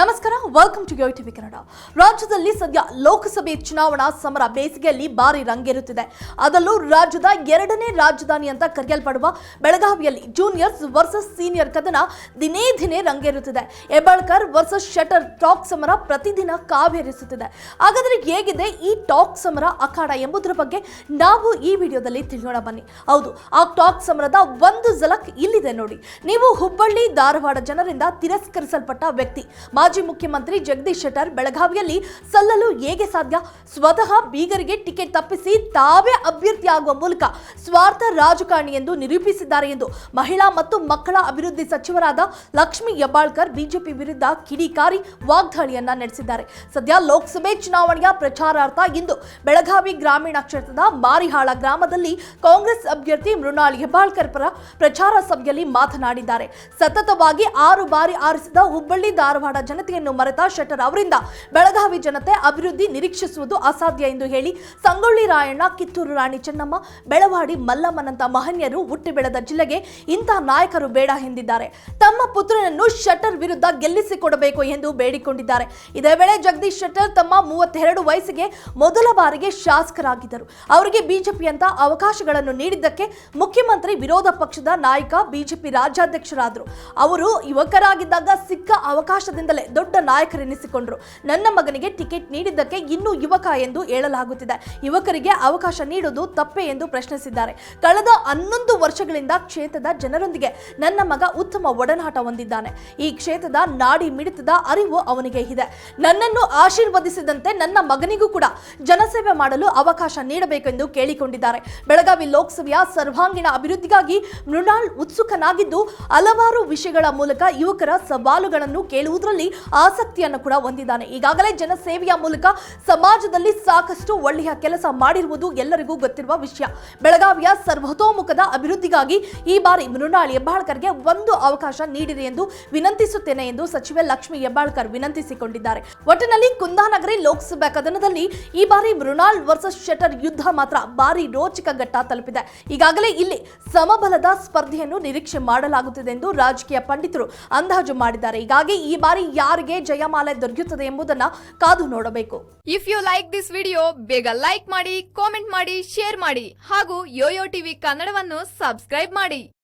ನಮಸ್ಕಾರ welcome to yo TV Kannada ರಾಜ್ಯದಲ್ಲಿ ಸದ್ಯ ಲೋಕಸಭೆ ಚುನಾವಣಾ ಸಮರ ಬೇಸಿಗೆಯಲ್ಲಿ ಭಾರಿ ರಂಗೇರುತ್ತಿದೆ. ಅದರಲ್ಲೂ ರಾಜ್ಯದ ಎರಡನೇ ರಾಜಧಾನಿ ಅಂತ ಕರೆಯಲ್ಪಡುವ ಬೆಳಗಾವಿಯಲ್ಲಿ ಜೂನಿಯರ್ಸ್ ವರ್ಸಸ್ ಸೀನಿಯರ್ ಕದನ ದಿನೇ ದಿನೇ ರಂಗೇರುತ್ತಿದೆ. ಹೆಬ್ಬಾಳ್ಕರ್ ವರ್ಸಸ್ ಶಟರ್ ಟಾಕ್ ಸಮರ ಪ್ರತಿದಿನ ಕಾವೇರಿಸುತ್ತಿದೆ. ಹಾಗಾದರೆ ಹೇಗಿದೆ ಈ ಟಾಕ್ ಸಮರ ಅಖಾಡ ಎಂಬುದರ ಬಗ್ಗೆ ನಾವು ಈ ವಿಡಿಯೋದಲ್ಲಿ ತಿಳಿಯೋಣ ಬನ್ನಿ. ಹೌದು, ಆ ಟಾಕ್ ಸಮರದ ಒಂದು ಝಲಕ್ ಇಲ್ಲಿದೆ ನೋಡಿ. ನೀವು ಹುಬ್ಬಳ್ಳಿ, ಧಾರವಾಡ ಜನರಿಂದ ತಿರಸ್ಕರಿಸಲ್ಪಟ್ಟ ವ್ಯಕ್ತಿ. ಮಾಜಿ ಮುಖ್ಯಮಂತ್ರಿ ಜಗದೀಶ್ ಶೆಟ್ಟರ್ ಬೆಳಗಾವಿಯಲ್ಲಿ ಸಲ್ಲಲು ಹೇಗೆ ಸಾಧ್ಯ? ಸ್ವತಃ ಬೀಗರಿಗೆ ಟಿಕೆಟ್ ತಪ್ಪಿಸಿ ತಾವೇ ಅಭ್ಯರ್ಥಿಯಾಗುವ ಮೂಲಕ ಸ್ವಾರ್ಥ ರಾಜಕಾರಣಿ ಎಂದು ನಿರೂಪಿಸಿದ್ದಾರೆ ಎಂದು ಮಹಿಳಾ ಮತ್ತು ಮಕ್ಕಳ ಅಭಿವೃದ್ಧಿ ಸಚಿವರಾದ ಲಕ್ಷ್ಮಿ ಹೆಬ್ಬಾಳ್ಕರ್ ಬಿಜೆಪಿ ವಿರುದ್ಧ ಕಿಡಿಕಾರಿ ವಾಗ್ದಾಳಿಯನ್ನ ನಡೆಸಿದ್ದಾರೆ. ಸದ್ಯ ಲೋಕಸಭೆ ಚುನಾವಣೆಯ ಪ್ರಚಾರಾರ್ಥ ಇಂದು ಬೆಳಗಾವಿ ಗ್ರಾಮೀಣ ಕ್ಷೇತ್ರದ ಮಾರಿಹಾಳ ಗ್ರಾಮದಲ್ಲಿ ಕಾಂಗ್ರೆಸ್ ಅಭ್ಯರ್ಥಿ ಮೃಣಾಲ್ ಹೆಬ್ಬಾಳ್ಕರ್ ಪರ ಪ್ರಚಾರ ಸಭೆಯಲ್ಲಿ ಮಾತನಾಡಿದ್ದಾರೆ. ಸತತವಾಗಿ ಆರು ಬಾರಿ ಆರಿಸಿದ ಹುಬ್ಬಳ್ಳಿ ಧಾರವಾಡ ಜನತೆಯನ್ನು ಮರೆತ ಶೆಟ್ಟರ್ ಅವರಿಂದ ಬೆಳಗಾವಿ ಜನತೆ ಅಭಿವೃದ್ಧಿ ನಿರೀಕ್ಷಿಸುವುದು ಅಸಾಧ್ಯ ಎಂದು ಹೇಳಿ ಸಂಗೊಳ್ಳಿ ರಾಯಣ್ಣ, ಕಿತ್ತೂರು ರಾಣಿ ಚೆನ್ನಮ್ಮ, ಬೆಳವಾಡಿ ಮಲ್ಲಮ್ಮನಂತ ಮಹನ್ಯರು ಹುಟ್ಟಿ ಬೆಳೆದ ಜಿಲ್ಲೆಗೆ ಇಂತಹ ನಾಯಕರು ಬೇಡ ಎಂದಿದ್ದಾರೆ. ತಮ್ಮ ಪುತ್ರನನ್ನು ಶೆಟ್ಟರ್ ವಿರುದ್ಧ ಗೆಲ್ಲಿಸಿಕೊಡಬೇಕು ಎಂದು ಬೇಡಿಕೊಂಡಿದ್ದಾರೆ. ಇದೇ ವೇಳೆ ಜಗದೀಶ್ ಶೆಟ್ಟರ್ ತಮ್ಮ ಮೂವತ್ತೆರಡು ವಯಸ್ಸಿಗೆ ಮೊದಲ ಬಾರಿಗೆ ಶಾಸಕರಾಗಿದ್ದರು. ಅವರಿಗೆ ಬಿಜೆಪಿ ಅಂತ ಅವಕಾಶಗಳನ್ನು ನೀಡಿದ್ದಕ್ಕೆ ಮುಖ್ಯಮಂತ್ರಿ ವಿರೋಧ ಪಕ್ಷದ ನಾಯಕ ಬಿಜೆಪಿ ರಾಜ್ಯಾಧ್ಯಕ್ಷರಾದರು. ಅವರು ಯುವಕರಾಗಿದ್ದಾಗ ಸಿಕ್ಕ ಅವಕಾಶದಿಂದಲೇ ದೊಡ್ಡ ನಾಯಕರೆನಿಸಿಕೊಂಡರು. ನನ್ನ ಮಗನಿಗೆ ಟಿಕೆಟ್ ನೀಡಿದ್ದಕ್ಕೆ ಇನ್ನೂ ಯುವಕ ಎಂದು ಹೇಳಲಾಗುತ್ತಿದೆ. ಯುವಕರಿಗೆ ಅವಕಾಶ ನೀಡುವುದು ತಪ್ಪೇ ಎಂದು ಪ್ರಶ್ನಿಸಿದ್ದಾರೆ. ಕಳೆದ ಹನ್ನೊಂದು ವರ್ಷಗಳಿಂದ ಕ್ಷೇತ್ರದ ಜನರೊಂದಿಗೆ ನನ್ನ ಮಗ ಉತ್ತಮ ಒಡನಾಟ ಹೊಂದಿದ್ದಾನೆ. ಈ ಕ್ಷೇತ್ರದ ನಾಡಿ ಮಿಡಿತದ ಅರಿವು ಅವನಿಗೆ ಇದೆ. ನನ್ನನ್ನು ಆಶೀರ್ವದಿಸಿದಂತೆ ನನ್ನ ಮಗನಿಗೂ ಕೂಡ ಜನಸೇವೆ ಮಾಡಲು ಅವಕಾಶ ನೀಡಬೇಕೆಂದು ಕೇಳಿಕೊಂಡಿದ್ದಾರೆ. ಬೆಳಗಾವಿ ಲೋಕಸಭೆಯ ಸರ್ವಾಂಗೀಣ ಅಭಿವೃದ್ಧಿಗಾಗಿ ಮೃಣಾಲ್ ಉತ್ಸುಕನಾಗಿದ್ದು, ಹಲವಾರು ವಿಷಯಗಳ ಮೂಲಕ ಯುವಕರ ಸವಾಲುಗಳನ್ನು ಕೇಳುವುದರಲ್ಲಿ ಆಸಕ್ತಿಯನ್ನು ಕೂಡ ಹೊಂದಿದ್ದಾನೆ. ಈಗಾಗಲೇ ಜನಸೇವೆಯ ಮೂಲಕ ಸಮಾಜದಲ್ಲಿ ಸಾಕಷ್ಟು ಒಳ್ಳೆಯ ಕೆಲಸ ಮಾಡಿರುವುದು ಎಲ್ಲರಿಗೂ ಗೊತ್ತಿರುವ ವಿಷಯ. ಬೆಳಗಾವಿಯ ಸರ್ವತೋಮುಖದ ಅಭಿವೃದ್ಧಿಗಾಗಿ ಈ ಬಾರಿ ಮೃಣಾಲ್ ಹೆಬ್ಬಾಳ್ಕರ್ಗೆ ಒಂದು ಅವಕಾಶ ನೀಡಿದೆ ಎಂದು ವಿನಂತಿಸುತ್ತೇನೆ ಎಂದು ಸಚಿವೆ ಲಕ್ಷ್ಮಿ ಹೆಬ್ಬಾಳ್ಕರ್ ವಿನಂತಿಸಿಕೊಂಡಿದ್ದಾರೆ. ಒಟ್ಟಿನಲ್ಲಿ ಕುಂದಾನಗರಿ ಲೋಕಸಭಾ ಕದನದಲ್ಲಿ ಈ ಬಾರಿ ಮೃಣಾಲ್ ವರ್ಸಸ್ ಶೆಟರ್ ಯುದ್ಧ ಮಾತ್ರ ಭಾರಿ ರೋಚಕ ಘಟ್ಟ ತಲುಪಿದೆ. ಈಗಾಗಲೇ ಇಲ್ಲಿ ಸಮಬಲದ ಸ್ಪರ್ಧೆಯನ್ನು ನಿರೀಕ್ಷೆ ಮಾಡಲಾಗುತ್ತಿದೆ ಎಂದು ರಾಜಕೀಯ ಪಂಡಿತರು ಅಂದಾಜು ಮಾಡಿದ್ದಾರೆ. ಹೀಗಾಗಿ ಈ ಬಾರಿ ಯಾರಿಗೆ ಜಯಮಾಲೆ ದೊರೆಯುತ್ತದೆ ಎಂಬುದನ್ನ ಕಾದು ನೋಡಬೇಕು. If you like this video ಬೇಗ ಲೈಕ್ ಮಾಡಿ ಕಾಮೆಂಟ್ ಮಾಡಿ ಶೇರ್ ಮಾಡಿ ಹಾಗೂ ಯೋಯೋ ಟಿವಿ ಕನ್ನಡವನ್ನು ಸಬ್ಸ್ಕ್ರೈಬ್ ಮಾಡಿ.